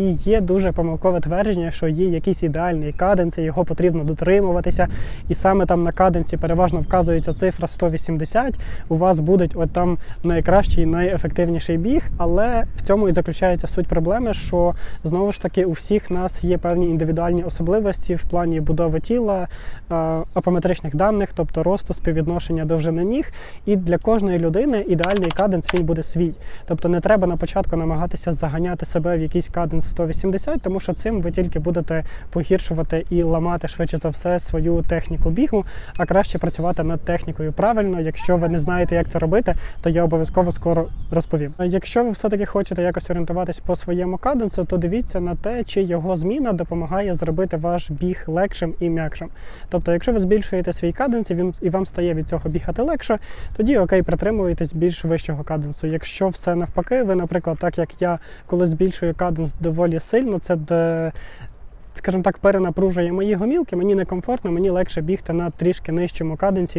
І є дуже помилкове твердження, що є якийсь ідеальний каденс, його потрібно дотримуватися. І саме там на каденсі переважно вказується цифра 180. У вас буде от там найкращий, найефективніший біг. Але в цьому і заключається суть проблеми, що знову ж таки у всіх нас є певні індивідуальні особливості в плані будови тіла, е, апометричних даних, тобто росту співвідношення довжини ніг. І для кожної людини ідеальний каденс він буде свій. Тобто не треба на початку намагатися заганяти себе в якийсь каденс 180, тому що цим ви тільки будете погіршувати і ламати швидше за все свою техніку бігу, а краще працювати над технікою правильно. Якщо ви не знаєте, як це робити, то я обов'язково скоро розповім. Якщо ви все-таки хочете якось орієнтуватись по своєму каденсу, то дивіться на те, чи його зміна допомагає зробити ваш біг легшим і м'якшим. Тобто, якщо ви збільшуєте свій каденс і він- і вам стає від цього бігати легше, тоді окей, притримуєтесь більш вищого каденсу. Якщо все навпаки, ви, наприклад, так як я, коли збільшую каденс доволі сильно, це де. Скажімо так, перенапружує мої гомілки, мені некомфортно, мені легше бігти на трішки нижчому каденсі,